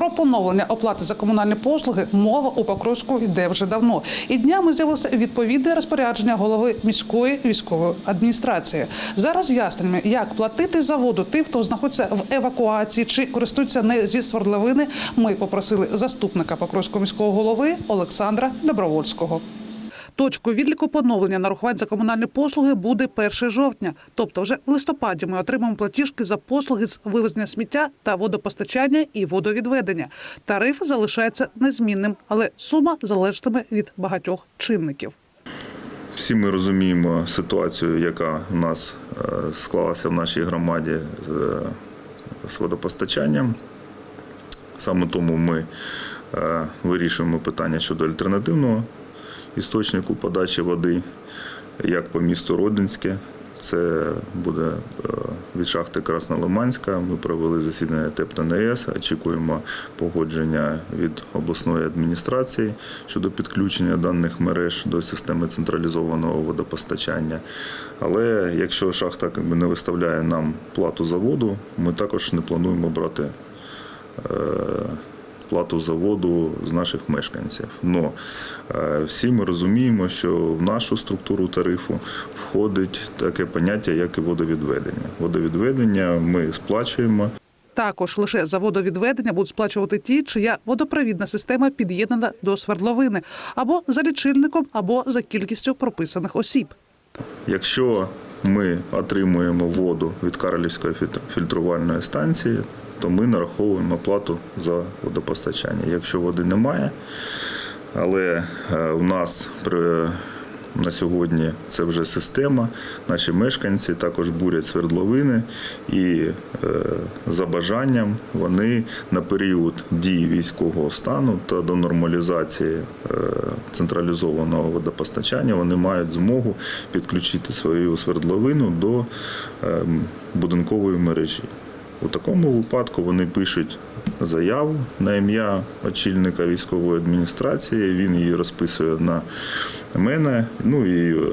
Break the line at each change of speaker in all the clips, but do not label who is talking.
Про поновлення оплати за комунальні послуги мова у Покровську йде вже давно. І днями з'явилося відповідне розпорядження голови міської військової адміністрації. За роз'ясненнями, як платити за воду тим, хто знаходиться в евакуації чи користується не зі свердловини. Ми попросили заступника Покровського міського голови Олександра Добровольського. Точкою відліку поновлення нарахувань за комунальні послуги буде 1 жовтня. Тобто, вже в листопаді ми отримаємо платіжки за послуги з вивезення сміття та водопостачання і водовідведення. Тариф залишається незмінним, але сума залежатиме від багатьох чинників.
Всі ми розуміємо ситуацію, яка у нас е, склалася в нашій громаді з, е, водопостачанням. Саме тому ми е, вирішуємо питання щодо альтернативного істочнику подачі води, як по місту Родинське. Це буде е, від шахти Краснолиманська. Ми провели засідання ТЕП та Очікуємо погодження від обласної адміністрації щодо підключення даних мереж до системи централізованого водопостачання. Але якщо шахта не виставляє нам плату за воду, ми також не плануємо брати е, плату за воду з наших мешканців. Но е, всі ми розуміємо, що в нашу структуру тарифу входить таке поняття, як і водовідведення. Водовідведення ми сплачуємо.
Також лише за водовідведення будуть сплачувати ті, чия водопровідна система під'єднана до свердловини або за лічильником, або за кількістю прописаних осіб.
Якщо ми отримуємо воду від Карлівської фільтр- фільтрувальної станції, то ми нараховуємо плату за водопостачання. Якщо води немає, але е, у нас при на сьогодні це вже система. Наші мешканці також бурять свердловини, і е, за бажанням вони на період дії військового стану та до нормалізації е, централізованого водопостачання вони мають змогу підключити свою свердловину до е, будинкової мережі. У такому випадку вони пишуть заяву на ім'я очільника військової адміністрації. Він її розписує на мене. Ну і е,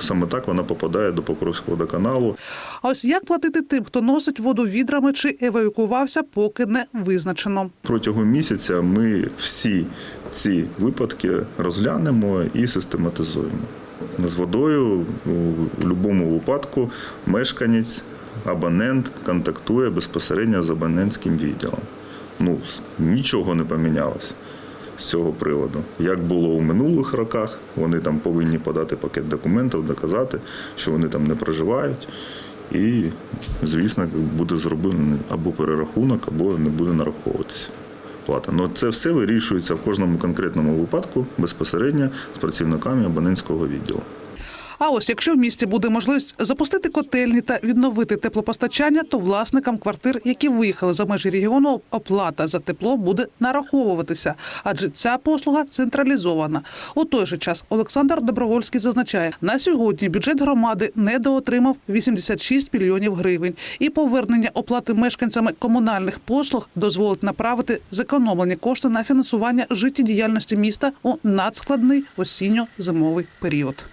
саме так вона попадає до Покровського водоканалу.
А ось як платити тим, хто носить воду відрами чи евакуювався, поки не визначено.
Протягом місяця ми всі ці випадки розглянемо і систематизуємо. З водою у будь-якому випадку мешканець, абонент контактує безпосередньо з абонентським відділом. Ну, нічого не помінялося з цього приводу. Як було у минулих роках, вони там повинні подати пакет документів, доказати, що вони там не проживають. І, звісно, буде зроблений або перерахунок, або не буде нараховуватися плата. Ну це все вирішується в кожному конкретному випадку безпосередньо з працівниками абонентського відділу.
А ось якщо в місті буде можливість запустити котельні та відновити теплопостачання, то власникам квартир, які виїхали за межі регіону, оплата за тепло буде нараховуватися, адже ця послуга централізована. У той же час Олександр Добровольський зазначає, на сьогодні бюджет громади недоотримав 86 мільйонів гривень, і повернення оплати мешканцями комунальних послуг дозволить направити зекономлені кошти на фінансування життєдіяльності міста у надскладний осінньо-зимовий період.